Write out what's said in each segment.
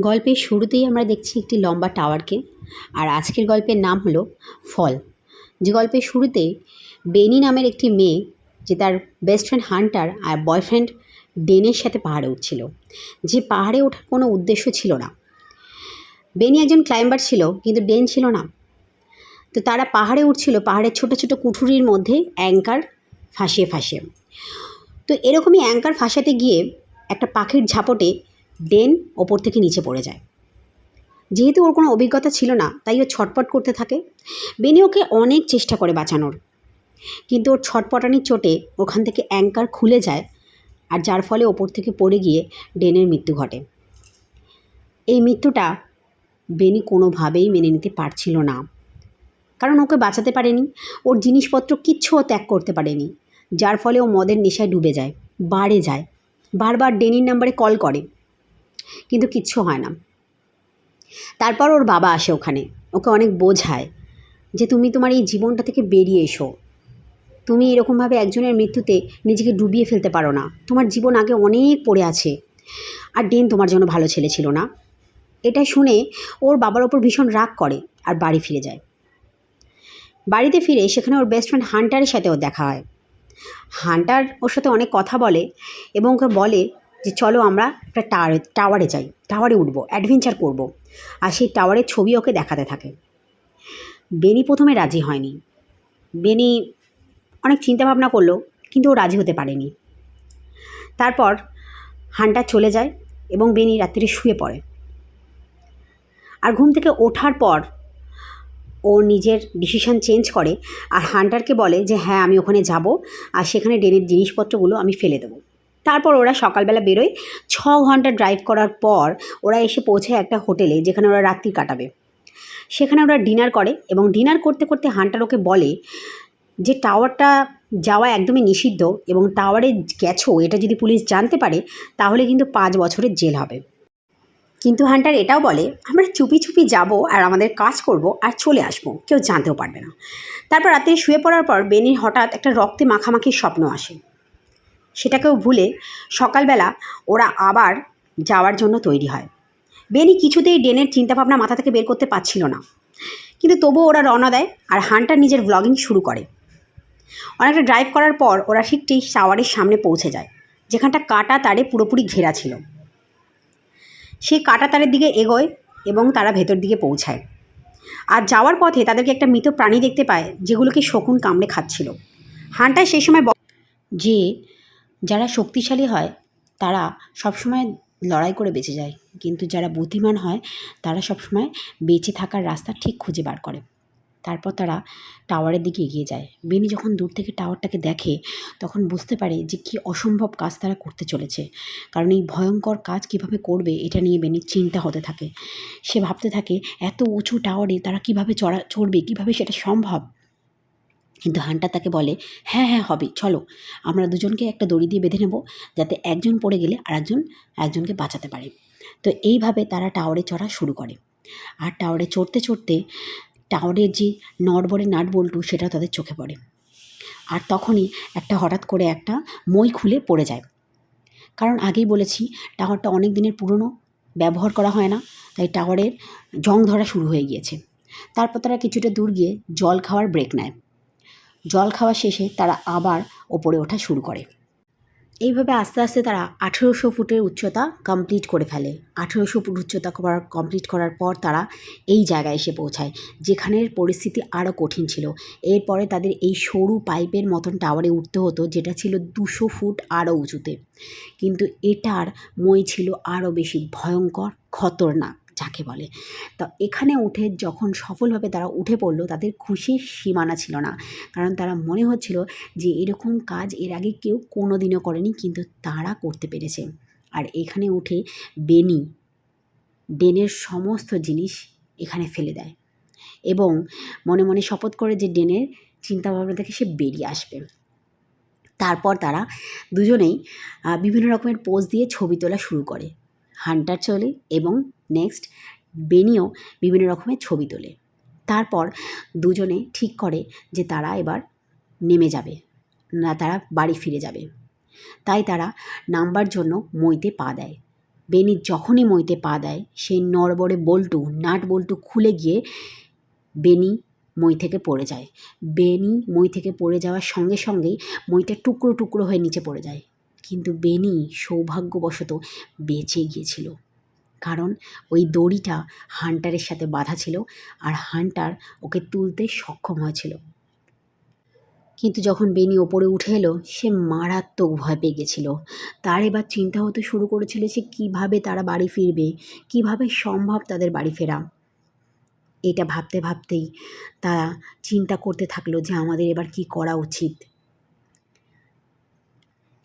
গল্পের শুরুতেই আমরা দেখছি একটি লম্বা টাওয়ারকে, আর আজকের গল্পের নাম হলো ফল। যে গল্পের শুরুতে বেনি নামের একটি মেয়ে, যে তার বেস্ট ফ্রেন্ড হান্টার আর বয়ফ্রেন্ড ডেনের সাথে পাহাড়ে উঠছিল, যে পাহাড়ে ওঠার কোনো উদ্দেশ্য ছিল না। বেনি একজন ক্লাইম্বার ছিল, কিন্তু ডেন ছিল না। তো তারা পাহাড়ে উঠছিল, পাহাড়ের ছোট ছোট কুঠুরির মধ্যে অ্যাঙ্কার ফাঁসিয়ে ফাঁসিয়ে। তো এরকমই অ্যাঙ্কার ফাঁসাতে গিয়ে একটা পাখির ঝাপটে ডেন ওপর থেকে নিচে পড়ে যায়। যেহেতু ওর কোনো অভিজ্ঞতা ছিল না, তাই ও ছটপট করতে থাকে। বেনি ওকে অনেক চেষ্টা করে বাঁচানোর। কিন্তু ওর ছটপটানির চোটে ওখান থেকে অ্যাঙ্কার খুলে যায় আর যার ফলে ওপর থেকে পড়ে গিয়ে ডেনের মৃত্যু ঘটে। এই মৃত্যুটা বেনি কোনোভাবেই মেনে নিতে পারছিল না। কারণ ওকে বাঁচাতে পারেনি, ওর জিনিসপত্র কিচ্ছু ত্যাগ করতে পারেনি, যার ফলে ও মদের নেশায় ডুবে যায়, বাড়ে যায়। বারবার ডেনির নাম্বারে কল করে। কিন্তু কিচ্ছু হয় না। তারপর ওর বাবা আসে ওখানে, ওকে অনেক বোঝায় যে তুমি তোমার এই জীবনটা থেকে বেরিয়ে এসো। তুমি এরকমভাবে একজনের মৃত্যুতে নিজেকে ডুবিয়ে ফেলতে পারো না। তোমার জীবন আগে অনেক পড়ে আছে। আর ডেন তোমার জন্য ভালো ছেলে ছিল না। এটা শুনে ওর বাবার ওপর ভীষণ রাগ করে আর বাড়ি ফিরে যায়। বাড়িতে ফিরে সেখানে ওর বেস্ট ফ্রেন্ড হান্টারের সাথে ওর দেখা হয়। হান্টার ওর সাথে অনেক কথা বলে এবং ওকে বলে যে চলো আমরা একটা টাওয়ারে টাওয়ারে যাই, টাওয়ারে উঠবো অ্যাডভেঞ্চার করব। আর সেই টাওয়ারের ছবি ওকে দেখাতে থাকে। বেনি প্রথমে রাজি হয়নি। বেনি অনেক চিন্তা ভাবনা করল, কিন্তু ও রাজি হতে পারেনি। তারপর হান্টার চলে যায় এবং বেনি রাত্রিরে শুয়ে পড়ে। আর ঘুম থেকে ওঠার পর ও নিজের ডিসিশন চেঞ্জ করে আর হান্টারকে বলে যে হ্যাঁ আমি ওখানে যাব আর সেখানে ডেনের জিনিসপত্রগুলো আমি ফেলে দেবো। তারপর ওরা সকালবেলা বেরোয়। ছ ঘণ্টা ড্রাইভ করার পর ওরা এসে পৌঁছায় একটা হোটেলে, যেখানে ওরা রাত্রি কাটাবে। সেখানে ওরা ডিনার করে এবং ডিনার করতে করতে হান্টার ওকে বলে যে টাওয়ারটা যাওয়া একদমই নিষিদ্ধ এবং টাওয়ারে গেছো, এটা যদি পুলিশ জানতে পারে, তাহলে কিন্তু পাঁচ বছরের জেল হবে। কিন্তু হান্টার এটাও বলে, আমরা চুপি চুপি যাব আর আমাদের কাজ করব আর চলে আসব, কেউ জানতেও পারবে না। তারপর রাত্রে শুয়ে পড়ার পর বেনির হঠাৎ একটা রক্তে মাখামাখির স্বপ্ন আসে। সেটাকেও ভুলে সকালবেলা ওরা আবার যাওয়ার জন্য তৈরি হয়। বেনি কিছুতেই ডেনের চিন্তাভাবনা মাথা থেকে বের করতে পারছিল না। কিন্তু তবুও ওরা রওনা দেয় আর হান্টার নিজের ব্লগিং শুরু করে। অনেকটা ড্রাইভ করার পর ওরা ঠিক ঠিক টাওয়ারের সামনে পৌঁছে যায়, যেখানটা কাটা তারে পুরোপুরি ঘেরা ছিল। সেই কাটা তারের দিকে এগোয় এবং তারা ভেতর দিকে পৌঁছায়। আর যাওয়ার পথে তাদেরকে একটা মৃত প্রাণী দেখতে পায়, যেগুলোকে শকুন কামড়ে খাচ্ছিল। হান্টার সেই সময় যে যারা শক্তিশালী হয়, তারা সবসময় লড়াই করে বেঁচে যায়। কিন্তু যারা বুদ্ধিমান হয়, তারা সবসময় বেঁচে থাকার রাস্তা ঠিক খুঁজে বার করে। তারপর তারা টাওয়ারের দিকে এগিয়ে যায়। বেনি যখন দূর থেকে টাওয়ারটাকে দেখে, তখন বুঝতে পারে যে কী অসম্ভব কাজ তারা করতে চলেছে। কারণ এই ভয়ঙ্কর কাজ কীভাবে করবে, এটা নিয়ে বেনির চিন্তা হতে থাকে। সে ভাবতে থাকে, এত উঁচু টাওয়ারে তারা কীভাবে চড়া, চড়বে, কীভাবে সেটা সম্ভব? কিন্তু হান্টার তাকে বলে হ্যাঁ হ্যাঁ হবে, চলো। আমরা দুজনকে একটা দড়ি দিয়ে বেঁধে নেব যাতে একজন পড়ে গেলে আর একজন একজনকে বাঁচাতে পারে। তো এইভাবে তারা টাওয়ারে চড়া শুরু করে। আর টাওয়ারে চড়তে চড়তে টাওয়ারের যে নড়বড়ে নাট বল্টু, সেটা তাদের চোখে পড়ে। আর তখনই একটা হঠাৎ করে একটা মই খুলে পড়ে যায়। কারণ আগেই বলেছি, টাওয়ারটা অনেক দিনের পুরনো, ব্যবহার করা হয় না, তাই টাওয়ারের জং ধরা শুরু হয়ে গিয়েছে। তারপর তারা কিছুটা দূর গিয়ে জল খাওয়ার ব্রেক নেয়। জল খাওয়া শেষে তারা আবার ওপরে ওঠা শুরু করে। এইভাবে আস্তে আস্তে তারা আঠেরোশো ফুটের উচ্চতা কমপ্লিট করে ফেলে। আঠেরোশো ফুট উচ্চতা করার কমপ্লিট করার পর তারা এই জায়গায় এসে পৌঁছায় যেখানের পরিস্থিতি আরও কঠিন ছিল। এরপরে তাদের এই সরু পাইপের মতন টাওয়ারে উঠতে হতো, যেটা ছিল দুশো ফুট আরও উঁচুতে। কিন্তু এটার মই ছিল আরও বেশি ভয়ঙ্কর, খতরনাক। যাকে বলে। তো এখানে উঠে যখন সফলভাবে তারা উঠে পড়ল, তাদের খুশির সীমানা ছিল না। কারণ তারা মনে হচ্ছিল যে, এরকম কাজ এর আগে কেউ কোনো দিনও করেনি, কিন্তু তারা করতে পেরেছে। আর এখানে উঠে বেনি, ডেনের সমস্ত জিনিস এখানে ফেলে দেয়। এবং মনে মনে শপথ করে যে, ডেনের চিন্তাভাবনা থেকে সে বেরিয়ে আসবে। তারপর তারা দুজনেই বিভিন্ন রকমের পোজ দিয়ে ছবি তোলা শুরু করে। হান্টার চলে এবং নেক্সট বেনিও বিভিন্ন রকমের ছবি তোলে। তারপর দুজনে ঠিক করে যে তারা এবার নেমে যাবে, না তারা বাড়ি ফিরে যাবে। তাই তারা নামবার জন্য মইতে পা দেয়। বেনি যখনই মইতে পা দেয়, সেই নড়বড়ে বল্টু, নাট বল্টু খুলে গিয়ে বেনি মই থেকে পড়ে যায়। বেনি মই থেকে পড়ে যাওয়ার সঙ্গে সঙ্গেই মইটা টুকরো টুকরো হয়ে নিচে পড়ে যায়। কিন্তু বেনি সৌভাগ্যবশত বেঁচে গিয়েছিল। কারণ ওই দড়িটা হান্টারের সাথে বাঁধা ছিল আর হান্টার ওকে তুলতে সক্ষম হয়েছিল। কিন্তু যখন বেনি ওপরে উঠে এলো, সে মারাত্মক ভয় পেয়ে গেছিল। তার এবার চিন্তা হতে শুরু করেছিল যে কীভাবে তারা বাড়ি ফিরবে, কীভাবে সম্ভব তাদের বাড়ি ফেরা। এটা ভাবতে ভাবতেই তারা চিন্তা করতে থাকল যে আমাদের এবার কি করা উচিত।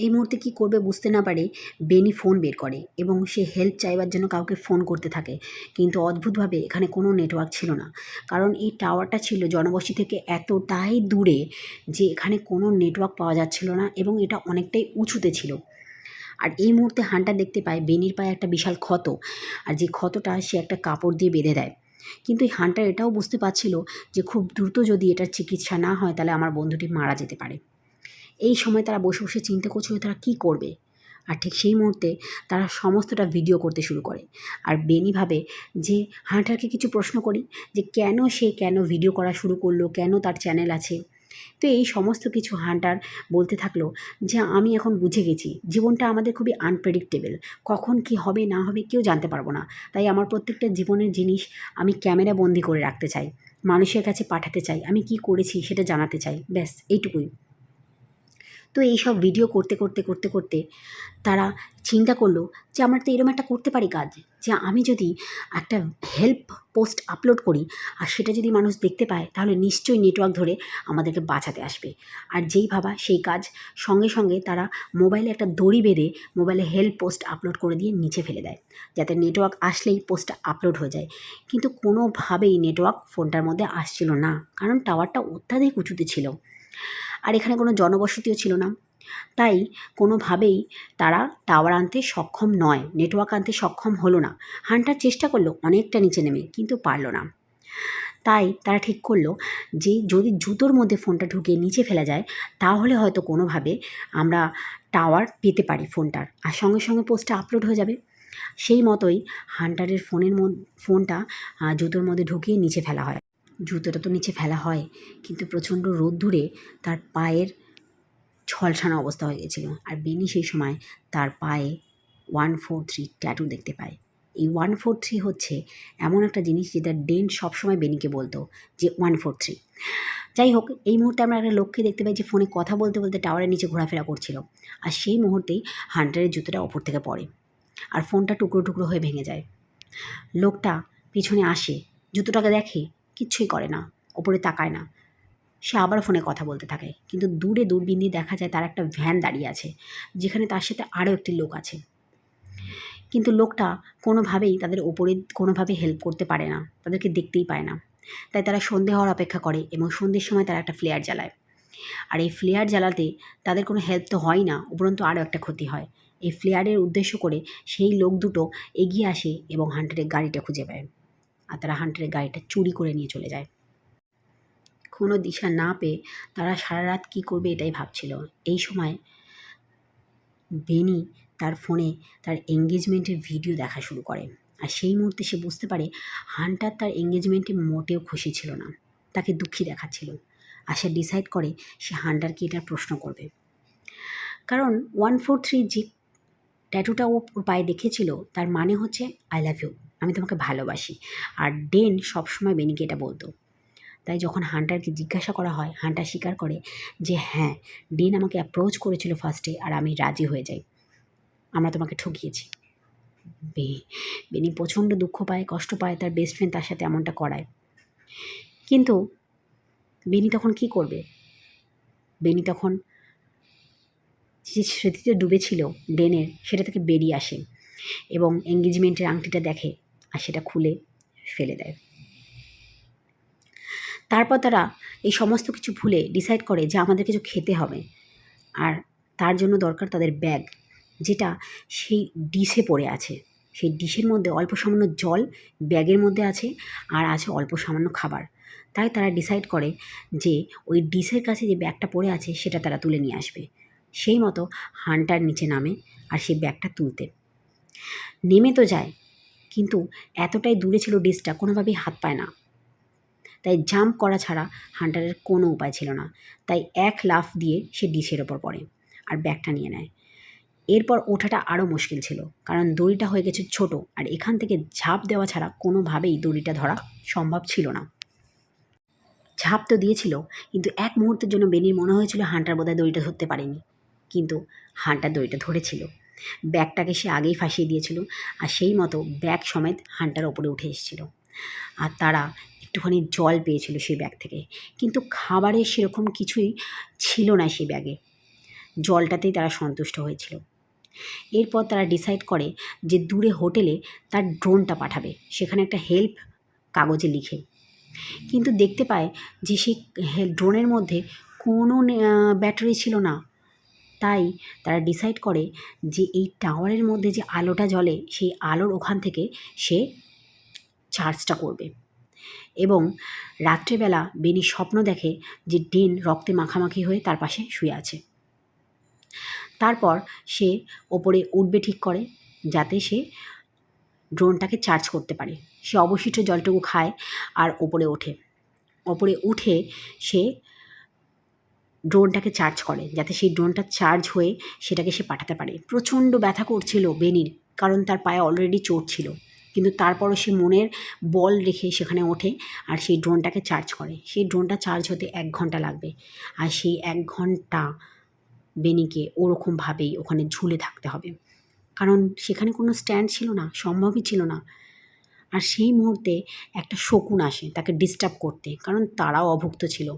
এই মুহূর্তে কি করবে বুঝতে না পারে বেনি ফোন বের করে এবং সে হেল্প চাইবার জন্য কাউকে ফোন করতে থাকে। কিন্তু অদ্ভুতভাবে এখানে কোনো নেটওয়ার্ক ছিল না। কারণ এই টাওয়ারটা ছিল জনবসতি থেকে এতটাই দূরে যে এখানে কোনো নেটওয়ার্ক পাওয়া যাচ্ছিল না এবং এটা অনেকটাই উঁচুতে ছিল। আর এই মুহূর্তে হান্টার দেখতে পায় বেনির পায়ে একটা বিশাল ক্ষত আর যে ক্ষতটা সে একটা কাপড় দিয়ে বেঁধে দেয়। কিন্তু এই হান্টার এটাও বুঝতে পারছিল যে খুব দ্রুত যদি এটার চিকিৎসা না হয় তাহলে আমার বন্ধুটি মারা যেতে পারে। এই সময় তারা বসে বসে চিন্তা করছিল তারা কী করবে। আর ঠিক সেই মুহূর্তে তারা সমস্তটা ভিডিও করতে শুরু করে। আর বেনি ভাবে যে, হান্টারকে কিছু প্রশ্ন করি যে, কেন সে কেন ভিডিও করা শুরু করল? কেন তার চ্যানেল আছে? তো এই সমস্ত কিছু হান্টার বলতে থাকল যে, আমি এখন বুঝে গেছি, জীবনটা আমাদের খুবই আনপ্রেডিক্টেবল কখন কি হবে, না হবে কেউ জানতে পারব না। তাই আমার প্রত্যেকটা জীবনের জিনিস আমি ক্যামেরা বন্দি করে রাখতে চাই। মানুষের কাছে পাঠাতে চাই। আমি কি করেছি সেটা জানাতে চাই। ব্যাস, এইটুকুই। তো এইসব ভিডিও করতে করতে করতে করতে তারা চিন্তা করল যে আমরা তো এরকম একটা করতে পারি কাজ। যে আমি যদি একটা হেল্প পোস্ট আপলোড করি আর সেটা যদি মানুষ দেখতে পায়, তাহলে নিশ্চয়ই নেটওয়ার্ক ধরে আমাদেরকে বাঁচাতে আসবে। আর যেই ভাবা সেই কাজ সঙ্গে সঙ্গে তারা মোবাইলে একটা দড়ি বেঁধে মোবাইলে হেল্প পোস্ট আপলোড করে দিয়ে নিচে ফেলে দেয়। যাতে নেটওয়ার্ক আসলেই পোস্টটা আপলোড হয়ে যায়। কিন্তু কোনোভাবেই নেটওয়ার্ক ফোনটার মধ্যে আসছিল না। কারণ টাওয়ারটা অত্যাধিক উঁচুতে ছিল। আর এখানে কোনো জনবসতিও ছিল না। তাই কোনোভাবেই তারা টাওয়ার আনতে সক্ষম নয়, নেটওয়ার্ক আনতে সক্ষম হলো না। হান্টার চেষ্টা করল অনেকটা নিচে নেমে, কিন্তু পারল না। তাই তারা ঠিক করল যে, যদি জুতোর মধ্যে ফোনটা ঢুকিয়ে নিচে ফেলা যায়, তাহলে হয়তো কোনোভাবে আমরা টাওয়ার পেতে পারি ফোনটার। আর সঙ্গে সঙ্গে পোস্টটা আপলোড হয়ে যাবে। সেই মতোই হান্টারের ফোনের ফোনটা জুতোর মধ্যে ঢুকিয়ে নিচে ফেলা হয়। জুতোটা তো নিচে ফেলা হয়। কিন্তু প্রচণ্ড রোদ্দুরে তার পায়ের ছলছানা অবস্থা হয়ে গেছিল। আর বেনি সেই সময় তার পায়ে ওয়ান ফোর থ্রি ট্যাটু দেখতে পায়। এই ওয়ান ফোর থ্রি হচ্ছে এমন একটা জিনিস যেটা ডেন সবসময় বেনিকে বলতো যে ওয়ান ফোর থ্রি যাই হোক, এই মুহূর্তে আমরা একটা লোককে দেখতে পাই যে ফোনে কথা বলতে বলতে টাওয়ারের নিচে ঘোরাফেরা করছিল। আর সেই মুহূর্তেই হান্টারের জুতোটা ওপর থেকে পড়ে আর ফোনটা টুকরো টুকরো হয়ে ভেঙে যায়। লোকটা পিছনে আসে, জুতোটাকে দেখে কিচ্ছুই করে না, ওপরে তাকায় না। সে আবার ফোনে কথা বলতে থাকে। কিন্তু দূরে দূরবীন দিয়ে দেখা যায় তার একটা ভ্যান দাঁড়িয়ে আছে, যেখানে তার সাথে আরও একটি লোক আছে। কিন্তু লোকটা কোনোভাবেই তাদের ওপরে কোনোভাবে হেল্প করতে পারে না, তাদেরকে দেখতেই পায় না। তাই তারা সন্ধে হওয়ার অপেক্ষা করে এবং সন্ধ্যের সময় তারা একটা ফ্লেয়ার জ্বালায়। আর এই ফ্লেয়ার জ্বালাতে তাদের কোনো হেল্প তো হয় না, উপরন্তু আরও একটা ক্ষতি হয়। এই ফ্লেয়ারের উদ্দেশ্য করে সেই লোক দুটো এগিয়ে আসে এবং হান্টারের গাড়িটা খুঁজে পায়। আর তারা হান্টারের গাড়িটা চুরি করে নিয়ে চলে যায়। কোনো দিশা না পেয়ে তারা সারা রাত কী করবে এটাই ভাবছিল। এই সময় বেনি তার ফোনে তার এঙ্গেজমেন্টের ভিডিও দেখা শুরু করে। আর সেই মুহূর্তে সে বুঝতে পারে হান্টার তার এঙ্গেজমেন্টে মোটেও খুশি ছিল না। তাকে দুঃখী দেখাচ্ছিল। আর সে ডিসাইড করে সে হান্টারকে এটা প্রশ্ন করবে। কারণ ওয়ান ফোর থ্রি যে ট্যাটুটা ও ওর পায়ে দেখেছিল, তার মানে হচ্ছে আই লাভ ইউ আমি তোমাকে ভালোবাসি। আর ডেন সবসময় বেনিকে এটা বলতো। তাই যখন হান্টারকে জিজ্ঞাসা করা হয়, হান্টার স্বীকার করে যে হ্যাঁ ডেন আমাকে অ্যাপ্রোচ করেছিল ফার্স্টে আর আমি রাজি হয়ে যাই। আমরা তোমাকে ঠকিয়েছি। বে, বেনি প্রচণ্ড দুঃখ পায়, কষ্ট পায়, তার বেস্ট ফ্রেন্ড তার সাথে এমনটা করায়। কিন্তু বেনি তখন কি করবে? বেনি তখন যে স্মৃতিতে ডুবেছিল ডেনের সেটা থেকে বেরিয়ে আসে এবং এঙ্গেজমেন্টের আংটিটা দেখে আর সেটা খুলে ফেলে দেয়। তারপর তারা এই সমস্ত কিছু ভুলে ডিসাইড করে যে আমাদের কিছু খেতে হবে আর তার জন্য দরকার তাদের ব্যাগ যেটা সেই ডিশে পড়ে আছে। সেই ডিশের মধ্যে অল্প সামান্য জল ব্যাগের মধ্যে আছে আর আছে অল্প সামান্য খাবার। তাই তারা ডিসাইড করে যে ওই ডিশের কাছে যে ব্যাগটা পড়ে আছে সেটা তারা তুলে নিয়ে আসবে। সেই মতো হান্টার নিচে নামে আর সেই ব্যাগটা তুলতে। নেমে তো যায়, কিন্তু এতটাই দূরে ছিল ডিসটা, কোনোভাবেই হাত পায় না। তাই জাম্প করা ছাড়া হান্টারের কোনো উপায় ছিল না। তাই এক লাফ দিয়ে সে ডিশের ওপর পড়ে আর ব্যাগটা নিয়ে নেয়। এরপর ওঠাটা আরও মুশকিল ছিল, কারণ দড়িটা হয়ে গেছে ছোট আর এখান থেকে ঝাঁপ দেওয়া ছাড়া কোনোভাবেই দড়িটা ধরা সম্ভব ছিল না। ঝাঁপ তো দিয়েছিল, কিন্তু এক মুহূর্তের জন্য বেনির মনে হয়েছিল হান্টার বোধহয় দড়িটা ধরতে পারেনি। কিন্তু হান্টার দড়িটা ধরেছিল। ব্যাগটাকে সে আগেই ফাঁসিয়ে দিয়েছিল আর সেই মতো ব্যাগ সমেত হান্টার ওপরে উঠে এসেছিল। আর তারা একটুখানি জল পেয়েছিল সেই ব্যাগ থেকে। কিন্তু খাবারের সেরকম কিছুই ছিল না সেই ব্যাগে। জলটাতেই তারা সন্তুষ্ট হয়েছিল। এরপর তারা ডিসাইড করে যে দূরে হোটেলে তার ড্রোনটা পাঠাবে। সেখানে একটা হেল্প কাগজে লিখে। কিন্তু দেখতে পায় যে সেই ড্রোনের মধ্যে কোনো ব্যাটারি ছিল না। তাই তারা ডিসাইড করে যে এই টাওয়ারের মধ্যে যে আলোটা জ্বলে, সেই আলোর ওখান থেকে সে চার্জটা করবে। এবং রাত্রেবেলা বেনি স্বপ্ন দেখে যে ডেন রক্তে মাখামাখি হয়ে তার পাশে শুয়ে আছে। তারপর সে ওপরে উঠবে ঠিক করে, যাতে সে ড্রোনটাকে চার্জ করতে পারে। সে অবশিষ্ট জলটুকু খায় আর ওপরে ওঠে। ওপরে উঠে সে ড্রোনটাকে চার্জ করে, যাতে সেই ড্রোনটা চার্জ হয়ে সেটাকে সে পাঠাতে পারে। প্রচণ্ড ব্যথা করছিল বেনির, কারণ তার পায়ে অলরেডি চোট ছিল। কিন্তু তারপরও সে মনের বল রেখে সেখানে ওঠে আর সেই ড্রোনটাকে চার্জ করে। সেই ড্রোনটা চার্জ হতে এক ঘণ্টা লাগবে। আর সেই এক ঘণ্টা বেনিকে ওরকমভাবেই ওখানে ঝুলে থাকতে হবে। কারণ সেখানে কোনো স্ট্যান্ড ছিল না, সম্ভবই ছিল না। আর সেই মুহূর্তে একটা শকুন আসে তাকে ডিস্টার্ব করতে, কারণ তারাও অভুক্ত ছিল।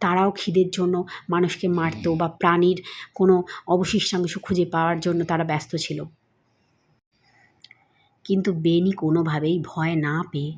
তারাও খিদের জন্য মানুষকে মারত বা প্রাণীর কোনো অবশিষ্টাংশ খুঁজে পাওয়ার জন্য তারা ব্যস্ত ছিল। কিন্তু বেনি কোনোভাবেই ভয় না পেয়ে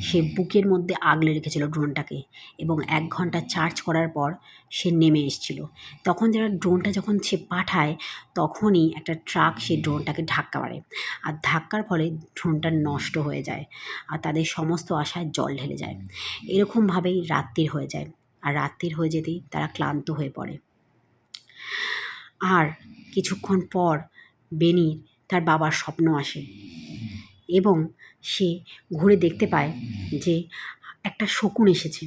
সে বুকের মধ্যে আগলে রেখেছিল ড্রোনটাকে এবং এক ঘণ্টা চার্জ করার পর সে নেমে এসেছিল। তখন যারা ড্রোনটা যখন সে পাঠায় তখনই একটা ট্রাক সে ড্রোনটাকে ধাক্কা মারে আর ধাক্কার ফলে ড্রোনটা নষ্ট হয়ে যায় আর তাদের সমস্ত আশায় জল ঢেলে যায়। এরকমভাবেই রাত্রির হয়ে যায়। আর রাত্রির হয়ে যেতেই তারা ক্লান্ত হয়ে পড়ে। আর কিছুক্ষণ পর বেনির তার বাবার স্বপ্ন আসে এবং সে ঘুরে দেখতে পায় যে একটা শকুন এসেছে।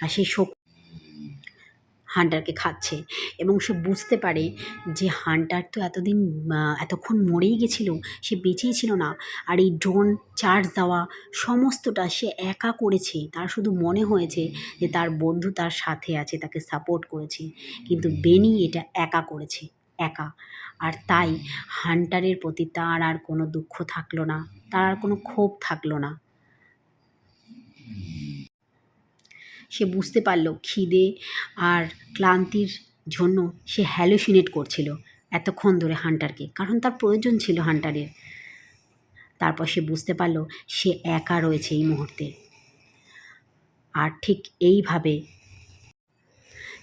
আর সেই শকুন হান্টারকে খাচ্ছে এবং সে বুঝতে পারে যে হান্টার তো এতদিন এতক্ষণ মরেই গেছিল, সে বেঁচেই ছিল না। আর এই ড্রোন, চার্জ দেওয়া, সমস্তটা সে একা করেছে। তার শুধু মনে হয়েছে যে তার বন্ধু তার সাথে আছে, তাকে সাপোর্ট করেছে। কিন্তু বেনি এটা একা করেছে, একা। আর তাই হান্টারের প্রতি তার আর কোনো দুঃখ থাকল না, তার আর কোনো ক্ষোভ থাকল না। সে বুঝতে পারল খিদে আর ক্লান্তির জন্য সে হ্যালোসিনেট করছিল এতক্ষণ ধরে হান্টারকে, কারণ তার প্রয়োজন ছিল হান্টারের। তারপর সে বুঝতে পারল সে একা রয়েছে এই মুহূর্তে। আর ঠিক এইভাবে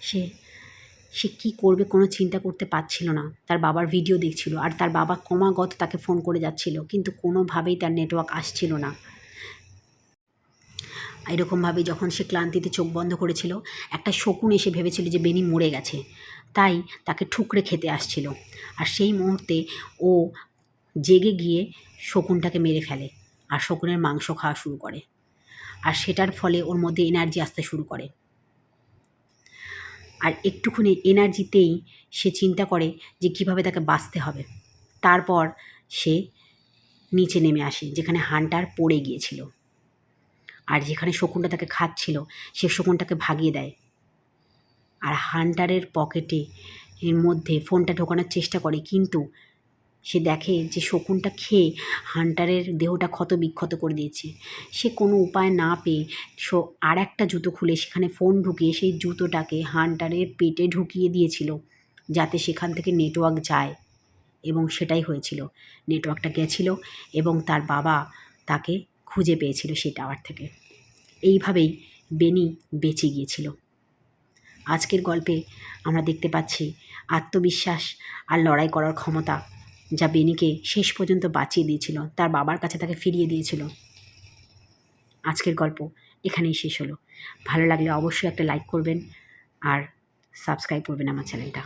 সে সে কী করবে কোনো চিন্তা করতে পারছিল না। তার বাবার ভিডিও দেখছিল আর তার বাবা ক্রমাগত তাকে ফোন করে যাচ্ছিল, কিন্তু কোনোভাবেই তার নেটওয়ার্ক আসছিল না। এরকমভাবে যখন সে ক্লান্তিতে চোখ বন্ধ করেছিল, একটা শকুন এসে ভেবেছিল যে বেনি মরে গেছে। তাই তাকে ঠুকরে খেতে আসছিল। আর সেই মুহূর্তে ও জেগে গিয়ে শকুনটাকে মেরে ফেলে আর শকুনের মাংস খাওয়া শুরু করে। আর সেটার ফলে ওর মধ্যে এনার্জি আসতে শুরু করে। আর একটুখানি এনার্জিতেই সে চিন্তা করে যে কীভাবে তাকে বাঁচতে হবে। তারপর সে নিচে নেমে আসে, যেখানে হান্টার পড়ে গিয়েছিল। আর যেখানে শকুনটা তাকে খাচ্ছিল, সে শকুনটাকে ভাগিয়ে দেয়। আর হান্টারের পকেটে এর মধ্যে ফোনটা ঢোকানোর চেষ্টা করে, কিন্তু সে দেখে যে শকুনটা খেয়ে হান্টারের দেহটা ক্ষত বিক্ষত করে দিয়েছে। সে কোনো উপায় না পেয়ে সো আর একটা জুতো খুলে সেখানে ফোন ঢুকিয়ে সেই জুতোটাকে হান্টারের পেটে ঢুকিয়ে দিয়েছিল, যাতে সেখান থেকে নেটওয়ার্ক যায়। এবং সেটাই হয়েছিল। নেটওয়ার্কটা গেছিল এবং তার বাবা তাকে খুঁজে পেয়েছিল সেই টাওয়ার থেকে। এইভাবেই বেনি বেঁচে গিয়েছিল। আজকের গল্পে আমরা দেখতে পাচ্ছি আত্মবিশ্বাস আর লড়াই করার ক্ষমতা যা বেনিকে শেষ পর্যন্ত বাঁচিয়ে দিয়েছিল, তার বাবার কাছে তাকে ফিরিয়ে দিয়েছিল। আজকের গল্প এখানেই শেষ হলো। ভালো লাগলে অবশ্যই একটা লাইক করবেন আর সাবস্ক্রাইব করবেন আমার চ্যানেলটা